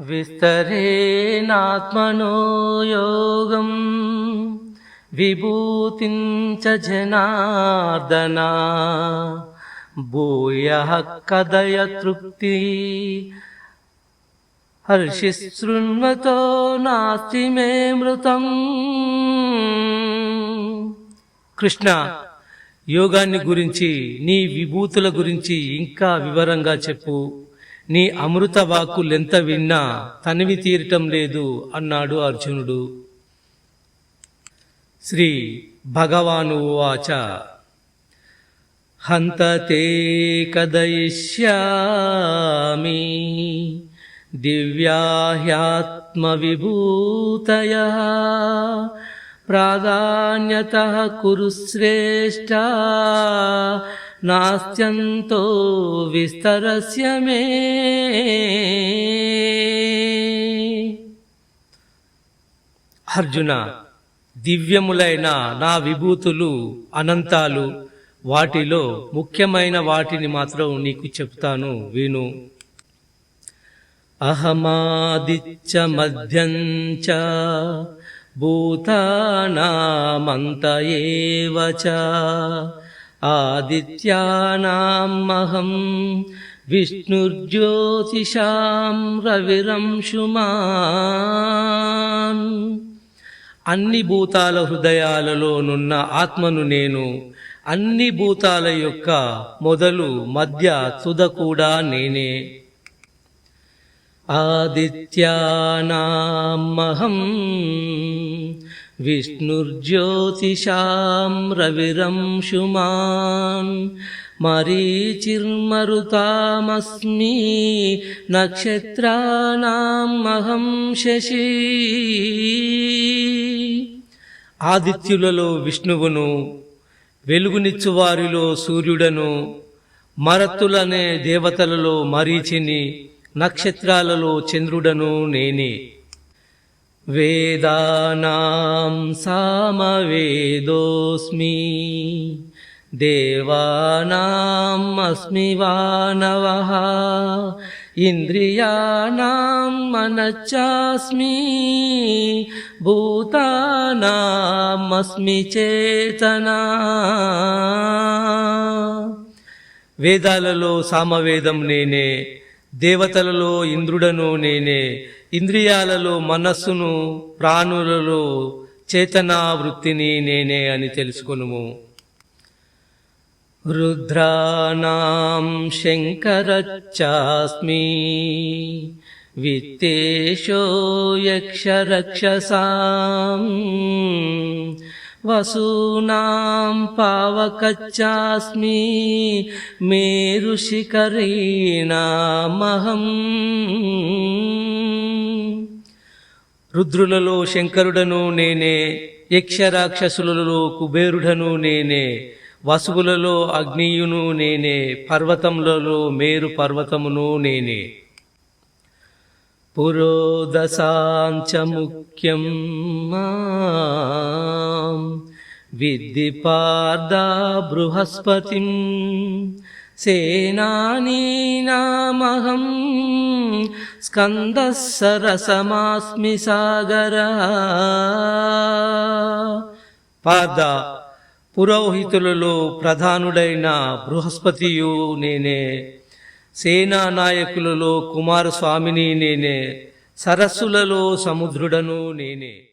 విస్తరేనాత్మనో యోగం విభూతిం జనార్దన. భూయ కదయ తృప్తి. హర్షి హర్షిశృణ్వతో నాస్తి మే మృతం. కృష్ణ యోగాన్ని గురించి నీ విభూతుల గురించి ఇంకా వివరంగా చెప్పు. నీ అమృత వాక్కులెంత విన్నా తనివి తీరటం లేదు అన్నాడు అర్జునుడు. శ్రీ భగవాను వాచ హంతతే కదయిష్యామి దివ్యాహ్యాత్మవిభూతయ ప్రాధాన్యత కురు శ్రేష్ట నాస్త్యంతో విస్తరస్య మే. అర్జున దివ్యములైన నా విభూతులు అనంతాలు వాటిలో ముఖ్యమైన వాటిని మాత్రం నీకు చెప్తాను విను అహమాదిత్య మధ్యంచ చ భూతానామంత ఏవచ చ ఆదిత్యానామహం విష్ణుర్జ్యోతిషాం రవిరంశుమాన్ అన్ని భూతాల హృదయాలలోనున్న ఆత్మను నేను అన్ని భూతాల యొక్క మొదలు మధ్య తుద కూడా నేనే. ఆదిత్యానామహం విష్ణుర్జ్యోతిషాం రవిరంశుమాన్ మరీచిర్మరుతామస్మి నక్షత్రానామహం శశి. ఆదిత్యులలో విష్ణువును వెలుగునిచ్చువారిలో సూర్యుడను మరత్తులనే దేవతలలో మరీచిని నక్షత్రాలలో చంద్రుడను నేనే. వేదానాం సామవేదోస్మి. దేవానాం అస్మి వానవః. ఇంద్రియాణం మనచ్చాస్మి భూతానాం అస్మి చేతనా. వేదాలలో సామవేదం నేనే దేవతలలో ఇంద్రుడను నేనే ఇంద్రియాలలో మనస్సును ప్రాణులలో చేతనా వృత్తిని నేనే అని తెలుసుకొనుము. రుద్రాణం శంకరచ్చాస్మి విత్తేషో యక్షరక్షసాం. వసూనాం పావకచ్చాస్మి మేరుశిఖరీణామహం రుద్రులలో శంకరుడను నేనే యక్షరాక్షసులలో కుబేరుడను నేనే వసువులలో అగ్నియును నేనే పర్వతములలో మేరు పర్వతమును నేనే. పురోదశాంచ ముఖ్యం విద్ది పార్ద బృహస్పతి. సేనానీనామహం స్కందసరసమాస్మి సాగర. పార్ద పురోహితులలో ప్రధానుడైన బృహస్పతియు నేనే. సేనా నాయకులలో కుమారస్వామిని నేనే సరస్సులలో సముద్రుడను నేనే.